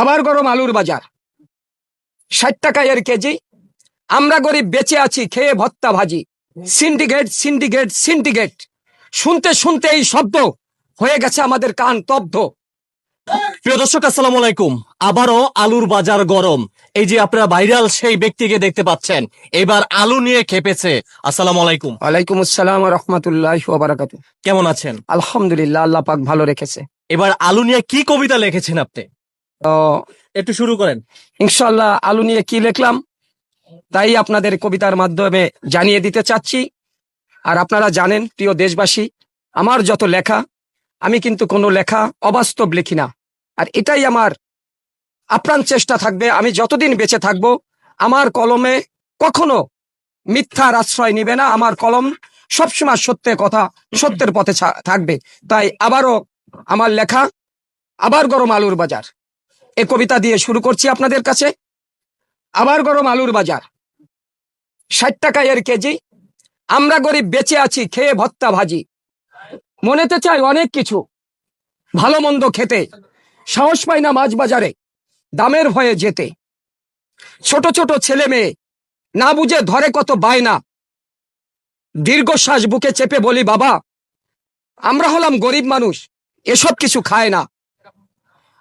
আবার গরম আলুর বাজার। ষাট টাকা এর কেজি। আমরা গরিব বেঁচে আছি খেয়ে ভত্তা ভাজি। Syndicate syndicate syndicate. শুনতে শুনতে এই শব্দ হয়ে গেছে আমাদের কান তব্ধ প্রিয় দর্শক আসসালামু আলাইকুম। আবারও আলুর বাজার গরম। এই যে আপনারা ভাইরাল সেই ব্যক্তিকে দেখতে পাচ্ছেন এবার আলু নিয়ে খেপেছে। আসসালামু আলাইকুম। ওয়ালাইকুম আসসালাম রহমতুল্লাহ কেমন আছেন? আলহামদুলিল্লাহ আল্লাহ পাক ভালো রেখেছে। এবার আলু নিয়ে কি কবিতা লিখেছেন আপনি? তো একটু শুরু করেন। ইনশাল্লাহ আলু নিয়ে কি লিখলাম? তাই আপনাদের কবিতার মাধ্যমে জানিয়ে দিতে চাচ্ছি। আর আপনারা জানেন প্রিয় দেশবাসী আমার যত লেখা আমি কিন্তু কোনো লেখা অবাস্তব লিখি না। আর এটাই আমার আপ্রাণ চেষ্টা থাকবে। আমি যতদিন বেঁচে থাকব আমার কলমে কখনো মিথ্যার আশ্রয় নিবে না। আমার কলম সবসময় সত্যের কথা সত্যের পথে থাকবে। তাই আবারও আমার লেখা আবার গরম আলুর বাজার। এ কবিতা দিয়ে শুরু করছি আপনাদের কাছে। আবার গরম আলুর বাজার। ষাট টাকা এর কেজি। আমরা গরিব বেঁচে আছি, খেয়ে ভত্তা ভাজি। মনেতে চাই অনেক কিছু। ভালো মন্দ খেতে। সাহস পাই না মাছ বাজারে। দামের ভয়ে যেতে। ছোট ছোট ছেলে মেয়ে। না বুঝে ধরে কত বায়না। দীর্ঘশ্বাস বুকে চেপে বলি, বাবা, আমরা হলাম গরিব মানুষ। এসব কিছু খায় না।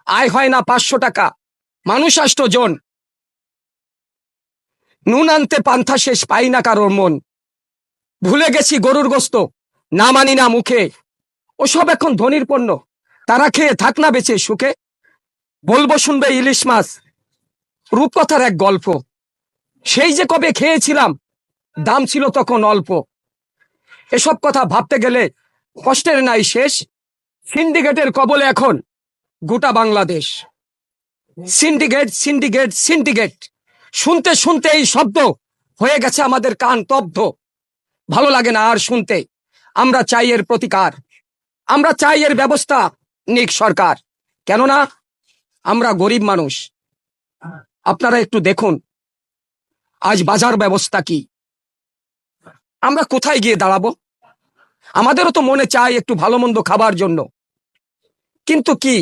আয় হয় না পাঁচশো টাকা। মানুষ আষ্ট জন। নুন আনতে পান্থা শেষ, পাই না কারোর মন। ভুলে গেছি গরুর গোস্ত। না মানি না মুখে। ওসব এখন ধনির পণ্য। তারা খেয়ে থাক না বেঁচে সুখে। বলব শুনবে ইলিশ মাছ। রূপকথার এক গল্প। সেই যে কবে খেয়েছিলাম, দাম ছিল তখন অল্প। এসব কথা ভাবতে গেলে কষ্টের নাই শেষ। সিন্ডিকেটের কবলে এখন গোটা বাংলাদেশ। সিন্ডিকেট সিন্ডিকেট সিন্ডিকেট শুনতে শুনতে এই শব্দ হয়ে গেছে আমাদের কান তব্ধ ভালো লাগে না আর শুনতে। আমরা চাই এর প্রতিকার। আমরা চাই এর ব্যবস্থা নিক সরকার। কেননা আমরা গরিব মানুষ। আপনারা একটু দেখুন, আজ বাজার ব্যবস্থা কি? আমরা কোথায় গিয়ে দাঁড়াবো? আমাদেরও তো মনে চাই একটু ভালো মন্দ খাবার জন্য। কিন্তু কি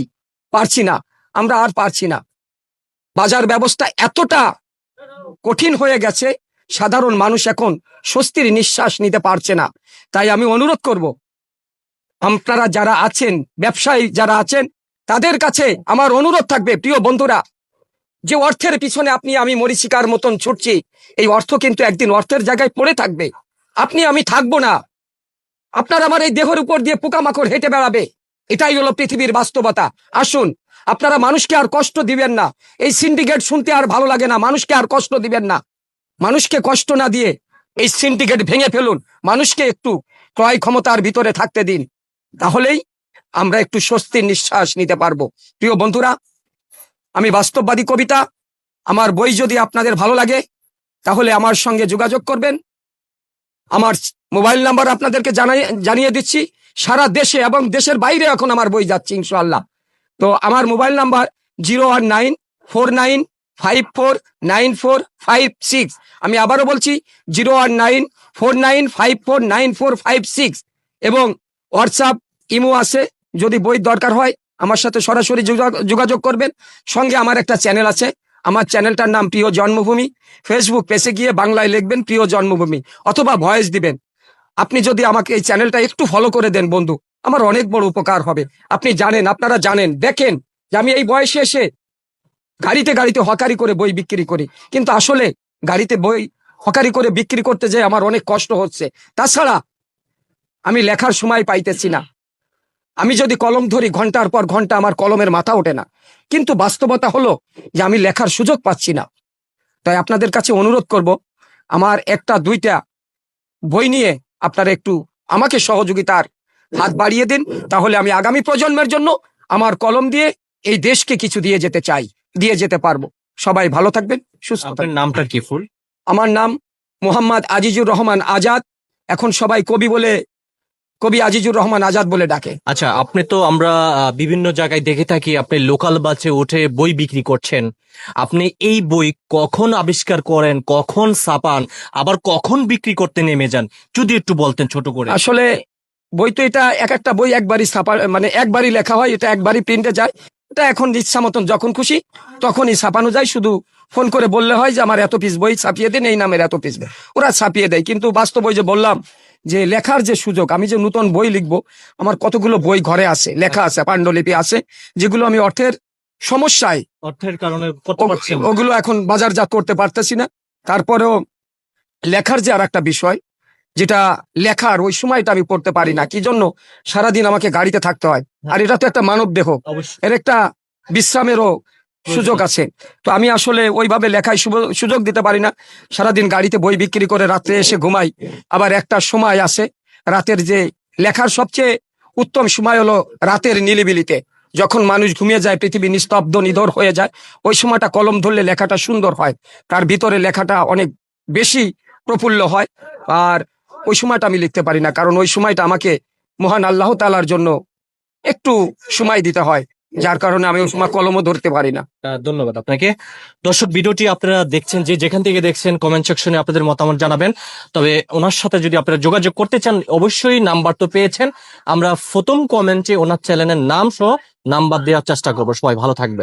পারছি না, আমরা আর পারছি না। বাজার ব্যবস্থা এতটা কঠিন হয়ে গেছে, সাধারণ মানুষ এখন স্বস্তির নিঃশ্বাস নিতে পারছে না। তাই আমি অনুরোধ করব, আপনারা যারা আছেন, ব্যবসায়ী যারা আছেন, তাদের কাছে আমার অনুরোধ থাকবে, প্রিয় বন্ধুরা, যে অর্থের পিছনে আপনি আমি মরিচিকার মতন ছুটছি, এই অর্থ কিন্তু একদিন অর্থের জায়গায় পড়ে থাকবে। আপনি আমি থাকব না। আপনার আমার এই দেহের উপর দিয়ে পোকামাকড় হেঁটে বেড়াবে। এটাই হলো পৃথিবীর বাস্তবতা। আসুন, আপনারা মানুষকে আর কষ্ট দিবেন না। এই সিন্ডিকেট শুনতে আর ভালো লাগে না। মানুষকে আর কষ্ট দিবেন না। মানুষকে কষ্ট না দিয়ে এই সিন্ডিকেট ভেঙে ফেলুন। মানুষকে একটু ক্রয় ক্ষমতার ভিতরে থাকতে দিন। তাহলেই আমরা একটু স্বস্তির নিঃশ্বাস নিতে পারব। প্রিয় বন্ধুরা, আমি বাস্তববাদী কবিতা। আমার বই যদি আপনাদের ভালো লাগে, তাহলে আমার সঙ্গে যোগাযোগ করবেন। আমার মোবাইল নাম্বার আপনাদেরকে জানাই জানিয়ে দিচ্ছি। সারা দেশে এবং দেশের বাইরে এখন আমার বই যাচ্ছে, ইনশাআল্লাহ। তো আমার mobile number zero one nine four nine five four nine four five six. আমি আবারও বলছি, zero one nine four nine five four nine four five six এবং হোয়াটসঅ্যাপ, ইমো আছে, যদি বই দরকার হয়, আমার সাথে সরাসরি যোগা- যোগাযোগ করবেন। সঙ্গে আমার একটা চ্যানেল আছে, আমার চ্যানেলটার নাম প্রিয় জন্মভূমি। ফেসবুক পেজে গিয়ে বাংলায় লিখবেন, প্রিয় জন্মভূমি, অথবা ভয়েস দিবেন। আপনি যদি আমাকে এই চ্যানেলটা একটু ফলো করে দেন বন্ধু, আমার অনেক বড় উপকার হবে। আপনি জানেন, আপনারা জানেন, দেখেন যে আমি এই বয়সে এসে গাড়িতে গাড়িতে হকারি করে বই বিক্রি করি। কিন্তু আসলে গাড়িতে বই হকারি করে বিক্রি করতে যেয়ে আমার অনেক কষ্ট হচ্ছে। তাছাড়া আমি লেখার সময় পাইতেছি না। আমি যদি কলম ধরি, ঘণ্টার পর ঘণ্টা আমার কলমের মাথা ওঠে না। কিন্তু বাস্তবতা হলো যে আমি লেখার সুযোগ পাচ্ছি না। তাই আপনাদের কাছে অনুরোধ করব, আমার একটা, দুইটা বই নিয়ে আপনারা একটু আমাকে সহযোগিতার হাত বাড়িয়ে দিন তাহলে আমি আগামী প্রজন্মের জন্য আমার কলম দিয়ে এই দেশকে কিছু দিয়ে যেতে চাই দিয়ে যেতে পারব। সবাই ভালো থাকবেন সুস্থ নামটা কি ফুল? আমার নাম মোহাম্মদ আজিজুর রহমান আজাদ। এখন সবাই কবি বলে কবি আজিজুর রহমান আজাদ বলে ডাকে। আচ্ছা আপনি তো আমরা বিভিন্ন জায়গায় দেখে থাকি আপনি লোকাল বাসে উঠে বই বিক্রি করছেন। আপনি এই বই কখন আবিষ্কার করেন কখন ছাপান আবার কখন বিক্রি করতে নেমে যান? যদি একটু বলতেন ছোট করে। আসলে বই তো এটা এক একটা বই একবারই ছাপা মানে একবারই লেখা হয় এটা একবারই প্রিন্টে যায়। এটা এখন ইচ্ছা মতন যখন খুশি তখনই ছাপানো যায়। শুধু ফোন করে বললে হয় যে আমার এত পিস বই ছাপিয়ে দিন এই নামের এত পিস ওরা ছাপিয়ে দেয়। কিন্তু বাস্তব ওই যে বললাম যে লেখার যে সুযোগ আমি যে নতুন বই লিখব আমার কতগুলো বই ঘরে আছে লেখা আছে পাণ্ডুলিপি আছে যেগুলো আমি অর্থের সমস্যায় অর্থের কারণে। ওগুলো এখন বাজারজাত করতে পারতেছি না। তারপরেও লেখার যে আর একটা বিষয় যেটা লেখার ওই সময়টা আমি পড়তে পারি না কি জন্য? সারাদিন আমাকে গাড়িতে থাকতে হয়। আর এটা তো একটা মানব দেহ এর একটা বিশ্রামেরও সুযোগ আছে। তো আমি আসলে ওইভাবে লেখায় সুযোগ দিতে পারি না। সারাদিন গাড়িতে বই বিক্রি করে রাত্রে এসে ঘুমাই। আবার একটা সময় আছে, রাতের যে লেখার সবচেয়ে উত্তম সময় হলো রাতের নিলিবিলিতে। যখন মানুষ ঘুমিয়ে যায়, পৃথিবী নিস্তব্ধ, নিধর হয়ে যায়, ওই সময়টা কলম ধরলে লেখাটা সুন্দর হয়। তার ভিতরে লেখাটা অনেক বেশি প্রফুল্ল হয়। আর ওই সময়টা আমি লিখতে পারি না, কারণ ওই সময়টা আমাকে মহান আল্লাহ তালার জন্য একটু সময় দিতে হয়। যার কারণে আমি সময় কলমও ধরতে পারি না। ধন্যবাদ আপনাকে। দর্শক, ভিডিওটি আপনারা দেখছেন, যে যেখান থেকে দেখছেন কমেন্ট সেকশনে আপনাদের মতামত জানাবেন। তবে ওনার সাথে যদি আপনারা যোগাযোগ করতে চান, অবশ্যই নাম্বার তো পেয়েছেন। আমরা প্রথম কমেন্টে ওনার চ্যানেলের নাম সহ নাম্বার দেওয়ার চেষ্টা করব। সবাই ভালো থাকবেন।